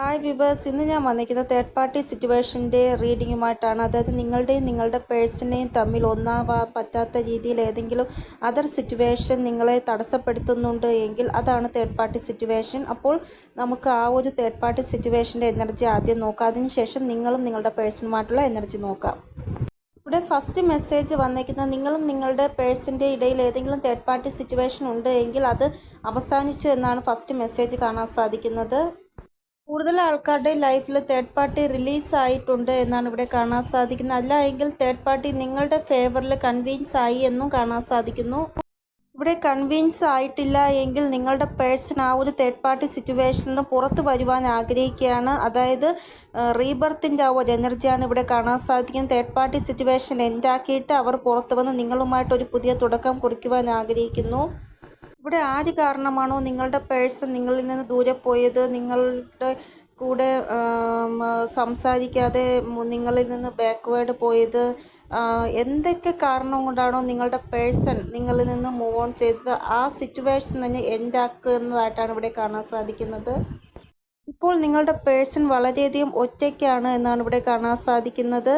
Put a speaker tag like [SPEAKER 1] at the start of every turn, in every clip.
[SPEAKER 1] Hi viewers ഇന്ന് ഞാൻ വന്നിരിക്കുന്നത് തേർഡ് പാർട്ടി സിറ്റുവേഷന്റെ റീഡിങ്ങുമായിട്ടാണ് അതായത് നിങ്ങളുടെയും നിങ്ങളുടെ പേഴ്സണേയും തമ്മിൽ ഒന്നാവാൻ പറ്റാത്ത രീതിയിൽ ഏതെങ്കിലും അതർ സിറ്റുവേഷൻ നിങ്ങളെ തടസ്സപ്പെടുത്തുന്നുണ്ട് എങ്കിൽ അതാണ് തേർഡ് പാർട്ടി സിറ്റുവേഷൻ അപ്പോൾ നമുക്ക് ആ ഒരു തേർഡ് പാർട്ടി സിറ്റുവേഷന്റെ എനർജി ആദ്യം നോക്കാം. അതിനുശേഷം നിങ്ങളും നിങ്ങളുടെ പേഴ്സണുമായിട്ടുള്ള എനർജി നോക്കാം. ഇവിടെ ഫസ്റ്റ് മെസ്സേജ് വന്നേക്കുന്നത് നിങ്ങളും നിങ്ങളുടെ പേഴ്സന്റെ ഇടയിൽ ഏതെങ്കിലും തേർഡ് പാർട്ടി സിറ്റുവേഷൻ ഉണ്ട് എങ്കിൽ അത് അവസാനിച്ചു എന്നാണ് ഫസ്റ്റ് മെസ്സേജ് കാണാൻ സാധിക്കുന്നത്. കൂടുതൽ ആൾക്കാരുടെ ലൈഫിൽ തേർഡ് പാർട്ടി റിലീസ് ആയിട്ടുണ്ട് എന്നാണ് ഇവിടെ കാണാൻ സാധിക്കുന്നത്. അല്ല എങ്കിൽ തേർഡ് പാർട്ടി നിങ്ങളുടെ ഫേവറിൽ കൺവീൻസ് ആയി എന്നും കാണാൻ സാധിക്കുന്നു. ഇവിടെ കൺവീൻസ് ആയിട്ടില്ല എങ്കിൽ നിങ്ങളുടെ പേഴ്സൺ ആ ഒരു തേർഡ് പാർട്ടി സിറ്റുവേഷനിൽ നിന്ന് പുറത്ത് വരുവാൻ ആഗ്രഹിക്കുകയാണ്. അതായത് റീബർത്തിന്റെ ആ ഒരു എനർജിയാണ് ഇവിടെ കാണാൻ സാധിക്കുന്നത്. തേർഡ് പാർട്ടി സിറ്റുവേഷൻ എൻഡാക്കിയിട്ട് അവർ പുറത്ത് വന്ന് നിങ്ങളുമായിട്ട് ഒരു പുതിയ തുടക്കം കുറിക്കുവാൻ ആഗ്രഹിക്കുന്നു. ഇവിടെ ആര് കാരണമാണോ നിങ്ങളുടെ പേഴ്സൺ നിങ്ങളിൽ നിന്ന് ദൂരെ പോയത്? നിങ്ങളുടെ കൂടെ സംസാരിക്കാതെ നിങ്ങളിൽ നിന്ന് ബാക്ക്വേർഡ് പോയത്? എന്തൊക്കെ കാരണം കൊണ്ടാണോ നിങ്ങളുടെ പേഴ്സൺ നിങ്ങളിൽ നിന്ന് മൂവ് ഓൺ ചെയ്തത്? ആ സിറ്റുവേഷൻ തന്നെ എൻഡാക്കുന്നതായിട്ടാണ് ഇവിടെ കാണാൻ സാധിക്കുന്നത്. ഇപ്പോൾ നിങ്ങളുടെ പേഴ്സൺ വളരെയധികം ഒറ്റയ്ക്കാണ് എന്നാണ് ഇവിടെ കാണാൻ സാധിക്കുന്നത്.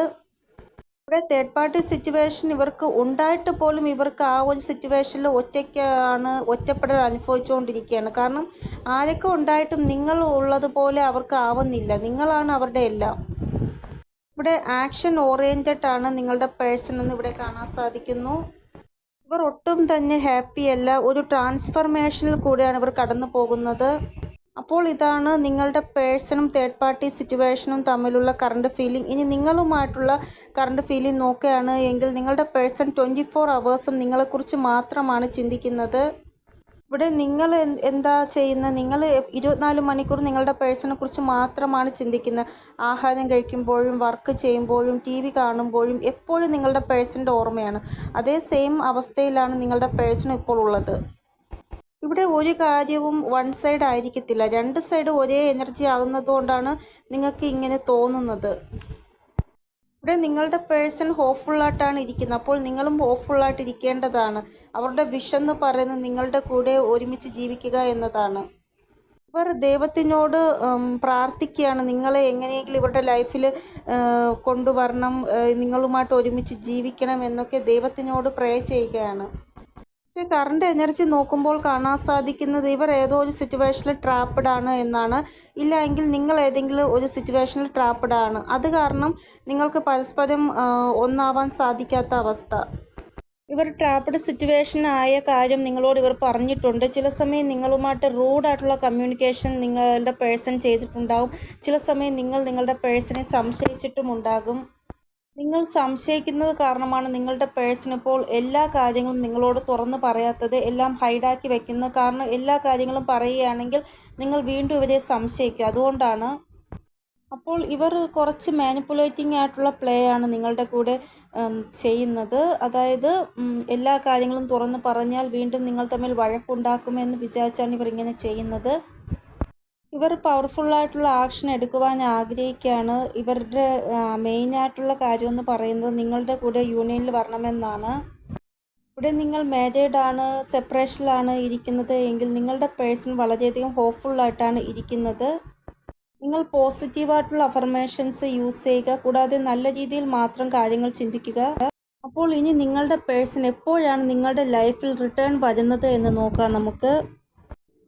[SPEAKER 1] ഇവിടെ തേർഡ് പാർട്ടി സിറ്റുവേഷൻ ഇവർക്ക് ഉണ്ടായിട്ട് പോലും ഇവർക്ക് ആ ഒരു സിറ്റുവേഷനിൽ ഒറ്റയ്ക്കാണ് ഒറ്റപ്പെടൽ അനുഭവിച്ചുകൊണ്ടിരിക്കുകയാണ്. കാരണം ആരൊക്കെ ഉണ്ടായിട്ടും നിങ്ങൾ ഉള്ളതുപോലെ അവർക്ക് ആവുന്നില്ല. നിങ്ങളാണ് അവരുടെ എല്ലാം. ഇവിടെ ആക്ഷൻ ഓറിയന്റഡ് ആണ് നിങ്ങളുടെ പേഴ്സൺ എന്ന് ഇവിടെ കാണാൻ സാധിക്കുന്നു. ഇവർ ഒട്ടും തന്നെ ഹാപ്പിയല്ല ഒരു ട്രാൻസ്ഫർമേഷനിൽ കൂടെയാണ് ഇവർ കടന്നു പോകുന്നത് അപ്പോൾ ഇതാണ് നിങ്ങളുടെ പേഴ്സണും തേർഡ് പാർട്ടി സിറ്റുവേഷനും തമ്മിലുള്ള കറണ്ട് ഫീലിംഗ് ഇനി നിങ്ങളുമായിട്ടുള്ള കറണ്ട് ഫീലിംഗ് നോക്കുകയാണ് എങ്കിൽ നിങ്ങളുടെ പേഴ്സൺ ട്വന്റി ഫോർ അവേഴ്സും നിങ്ങളെക്കുറിച്ച് മാത്രമാണ് ചിന്തിക്കുന്നത്. ഇവിടെ നിങ്ങൾ എന്താ ചെയ്യുന്നത്? നിങ്ങൾ ഇരുപത്തിനാല് മണിക്കൂർ നിങ്ങളുടെ പേഴ്സണെ കുറിച്ച് മാത്രമാണ് ചിന്തിക്കുന്നത്. ആഹാരം കഴിക്കുമ്പോഴും വർക്ക് ചെയ്യുമ്പോഴും ടി വി കാണുമ്പോഴും എപ്പോഴും നിങ്ങളുടെ പേഴ്സന്റെ ഓർമ്മയാണ്. അതേ സെയിം അവസ്ഥയിലാണ് നിങ്ങളുടെ പേഴ്സൺ ഇപ്പോൾ ഉള്ളത്. ഇവിടെ ഒരു കാര്യവും വൺ സൈഡ് ആയിരിക്കത്തില്ല. രണ്ട് സൈഡ് ഒരേ എനർജി ആകുന്നതുകൊണ്ടാണ് നിങ്ങൾക്ക് ഇങ്ങനെ തോന്നുന്നത്. ഇവിടെ നിങ്ങളുടെ പേഴ്സൺ ഹോപ്പ്ഫുള്ളായിട്ടാണ് ഇരിക്കുന്നത്. അപ്പോൾ നിങ്ങളും ഹോപ്പ്ഫുള്ളായിട്ട് ഇരിക്കേണ്ടതാണ്. അവരുടെ വിഷെന്ന് പറയുന്നത് നിങ്ങളുടെ കൂടെ ഒരുമിച്ച് ജീവിക്കുക എന്നതാണ്. ഇവർ ദൈവത്തിനോട് പ്രാർത്ഥിക്കുകയാണ്. നിങ്ങളെ എങ്ങനെയെങ്കിലും ഇവരുടെ ലൈഫിൽ കൊണ്ടുവരണം. നിങ്ങളുമായിട്ട് ഒരുമിച്ച് ജീവിക്കണം എന്നൊക്കെ ദൈവത്തിനോട് പ്രേ ചെയ്യുകയാണ്. പക്ഷേ കറണ്ട് എനർജി നോക്കുമ്പോൾ കാണാൻ സാധിക്കുന്നത് ഇവർ ഏതോ ഒരു സിറ്റുവേഷനിൽ ആണ് എന്നാണ്. ഇല്ല എങ്കിൽ നിങ്ങൾ ഏതെങ്കിലും ഒരു സിറ്റുവേഷനിൽ ആണ്. അത് കാരണം നിങ്ങൾക്ക് പരസ്പരം ഒന്നാവാൻ സാധിക്കാത്ത അവസ്ഥ. ഇവർ ട്രാപ്പഡ് സിറ്റുവേഷൻ ആയ കാര്യം നിങ്ങളോട് ഇവർ പറഞ്ഞിട്ടുണ്ട്. ചില സമയം നിങ്ങളുമായിട്ട് റൂഡായിട്ടുള്ള കമ്മ്യൂണിക്കേഷൻ നിങ്ങളുടെ പേഴ്സൺ ചെയ്തിട്ടുണ്ടാകും ചില സമയം നിങ്ങൾ നിങ്ങളുടെ പേഴ്സണെ സംശയിച്ചിട്ടുമുണ്ടാകും. നിങ്ങൾ സംശയിക്കുന്നത് കാരണമാണ് നിങ്ങളുടെ പേഴ്സിനിപ്പോൾ എല്ലാ കാര്യങ്ങളും നിങ്ങളോട് തുറന്ന് പറയാത്തത് എല്ലാം ഹൈഡാക്കി വെക്കുന്നത് കാരണം എല്ലാ കാര്യങ്ങളും പറയുകയാണെങ്കിൽ നിങ്ങൾ വീണ്ടും ഇവരെ സംശയിക്കും. അതുകൊണ്ടാണ് അപ്പോൾ ഇവർ കുറച്ച് മാനിപ്പുലേറ്റിംഗ് ആയിട്ടുള്ള പ്ലേ ആണ് നിങ്ങളുടെ കൂടെ ചെയ്യുന്നത്. അതായത് എല്ലാ കാര്യങ്ങളും തുറന്ന് പറഞ്ഞാൽ വീണ്ടും നിങ്ങൾ തമ്മിൽ വഴക്കുണ്ടാക്കുമെന്ന് വിചാരിച്ചാണ് ഇവർ ഇങ്ങനെ ചെയ്യുന്നത്. ഇവർ പവർഫുള്ളായിട്ടുള്ള ആക്ഷൻ എടുക്കുവാൻ ആഗ്രഹിക്കുകയാണ്. ഇവരുടെ മെയിൻ ആയിട്ടുള്ള കാര്യം എന്ന് പറയുന്നത് നിങ്ങളുടെ കൂടെ യൂണിയനിൽ വരണമെന്നാണ്. ഇവിടെ നിങ്ങൾ മാരീഡ് ആണ് സെപ്പറേഷനിലാണ് ഇരിക്കുന്നത് എങ്കിൽ നിങ്ങളുടെ പേഴ്സൺ വളരെയധികം ഹോപ്പ്ഫുള്ളായിട്ടാണ് ഇരിക്കുന്നത്. നിങ്ങൾ പോസിറ്റീവായിട്ടുള്ള അഫർമേഷൻസ് യൂസ് ചെയ്യുക കൂടാതെ നല്ല രീതിയിൽ മാത്രം കാര്യങ്ങൾ ചിന്തിക്കുക. അപ്പോൾ ഇനി നിങ്ങളുടെ പേഴ്സൺ എപ്പോഴാണ് നിങ്ങളുടെ ലൈഫിൽ റിട്ടേൺ വരുന്നത് എന്ന് നോക്കാം നമുക്ക്.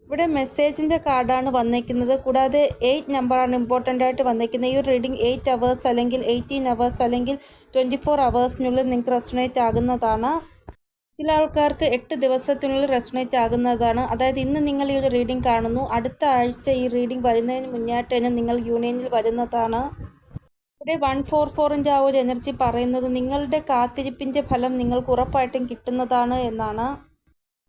[SPEAKER 1] ഇവിടെ മെസ്സേജിന്റെ കാർഡാണ് വന്നേക്കുന്നത്. കൂടാതെ എയ്റ്റ് നമ്പറാണ് ഇമ്പോർട്ടന്റ് ആയിട്ട് വന്നേക്കുന്നത്. ഈ ഒരു റീഡിംഗ് എയ്റ്റ് അവേഴ്സ് അല്ലെങ്കിൽ എയ്റ്റീൻ അവേഴ്സ് അല്ലെങ്കിൽ ട്വന്റി ഫോർ അവേഴ്സിനുള്ളിൽ നിങ്ങൾക്ക് റെസ്റ്റോണേറ്റ് ആകുന്നതാണ്. ചില ആൾക്കാർക്ക് എട്ട് ദിവസത്തിനുള്ളിൽ റെസ്റ്റോണേറ്റ് ആകുന്നതാണ്. അതായത് ഇന്ന് നിങ്ങൾ ഈ ഒരു റീഡിംഗ് കാണുന്നു. അടുത്ത ആഴ്ച ഈ റീഡിംഗ് വരുന്നതിന് തന്നെ നിങ്ങൾ യൂണിയനിൽ വരുന്നതാണ്. ഇവിടെ വൺ ഫോർ ഫോറിന്റെ ആ ഒരു എനർജി പറയുന്നത് നിങ്ങളുടെ കാത്തിരിപ്പിന്റെ ഫലം നിങ്ങൾക്ക് ഉറപ്പായിട്ടും കിട്ടുന്നതാണ് എന്നാണ്.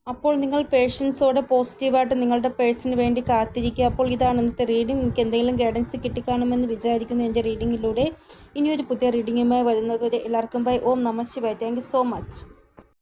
[SPEAKER 1] അപ്പോൾ നിങ്ങൾ പേഷ്യൻസോടെ പോസിറ്റീവായിട്ട് നിങ്ങളുടെ പേഴ്സിന് വേണ്ടി കാത്തിരിക്കുക. അപ്പോൾ ഇതാണ് ഇന്നത്തെ റീഡിംഗ് നിങ്ങൾക്ക് എന്തെങ്കിലും ഗൈഡൻസ് കിട്ടിക്കാണുമെന്ന് വിചാരിക്കുന്നു എന്റെ റീഡിങ്ങിലൂടെ ഇനിയൊരു പുതിയ റീഡിങ്ങുമായി വരുന്നതുവരെ എല്ലാവർക്കും ബൈ ഓം നമ ശിവായ്. Thank so much